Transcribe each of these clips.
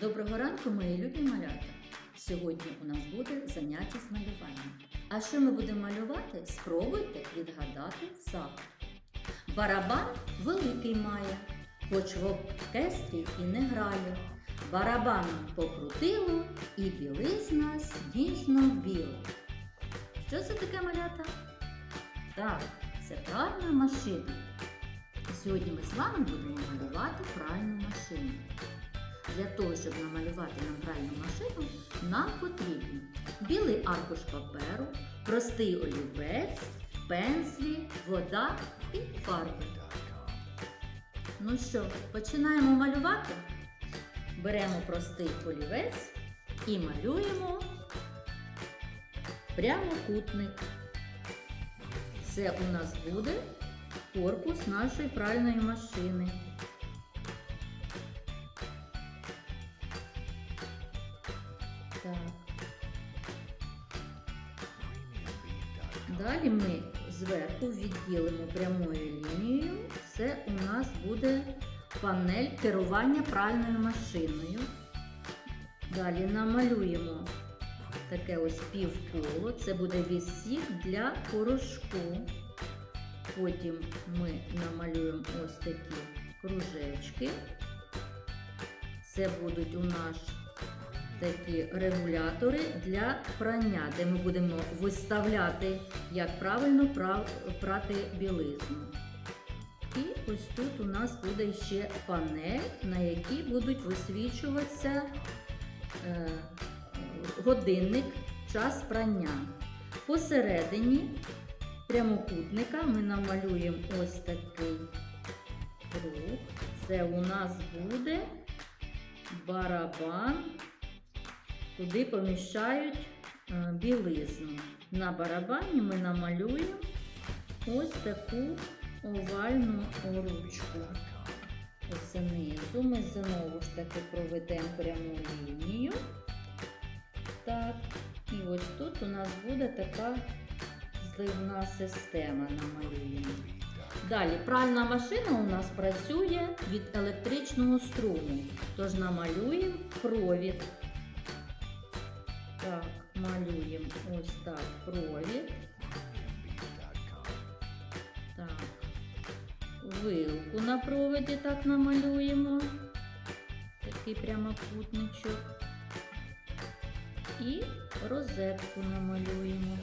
Доброго ранку, мої любі малята! Сьогодні у нас буде заняття з малювання. А що ми будемо малювати? Спробуйте відгадати загадку. Барабан великий має, хоч в оркестрі і не грає. Барабаном покрутило і білизна сніжно-біла. Що це таке малята? Так, це пральна машина. Сьогодні ми з вами будемо малювати пральну машину. Для того, щоб намалювати нам пральну машину, нам потрібно білий аркуш паперу, простий олівець, пензлі, вода і фарби. Ну що, починаємо малювати? Беремо простий олівець і малюємо прямокутник. Це у нас буде корпус нашої пральної машини. Далі ми зверху відділимо прямою лінією. Це у нас буде панель керування пральною машиною. Далі намалюємо таке ось півколо. Це буде відсік для порошку. Потім ми намалюємо ось такі кружечки. Це будуть у нас такі регулятори для прання, де ми будемо виставляти, як правильно прав- прати білизну. І ось тут у нас буде ще панель, на якій будуть висвічуватися е, годинник, час прання. Посередині прямокутника ми намалюємо ось такий круг. Це у нас буде барабан, куди поміщають е, білизну. На барабані ми намалюємо ось таку овальну ручку. Знизу ми знову ж таки проведемо пряму лінію. Так, і ось тут у нас буде така зливна система намалюємо. Далі пральна машина у нас працює від електричного струму. Тож намалюємо провід. Так, малюємо ось так провід. Так. Вилку на проводі так намалюємо. Такий прямокутничок. І розетку намалюємо.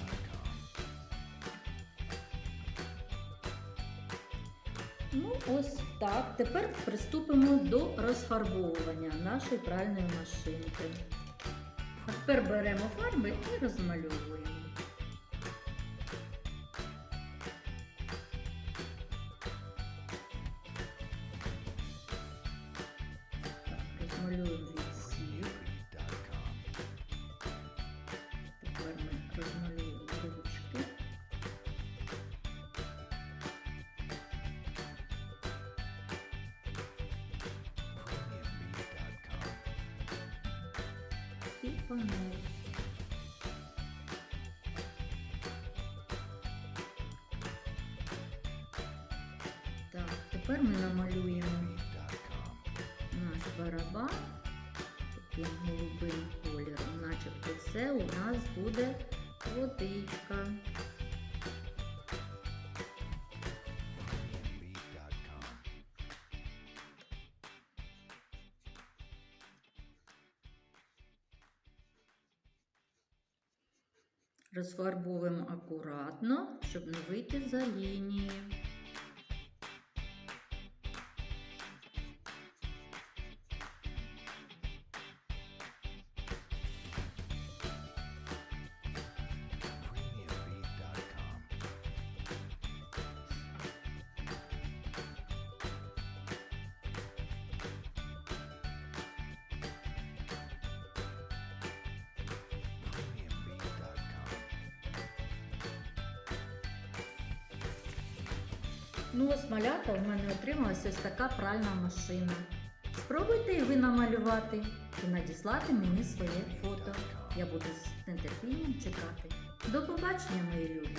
Ну, ось так. Тепер приступимо до розфарбовування нашої пральної машинки. Тепер фарби і розмальовуємо. І панель. Так, тепер ми намалюємо наш барабан таким голубим кольором, начебто це у нас буде водичка. Розфарбовуємо акуратно, щоб не вийти за лінії. Ну, ось малята в мене отрималася ось така пральна машина. Спробуйте і ви намалювати і надіслати мені своє фото. Я буду з нетерпінням чекати. До побачення, мої любі!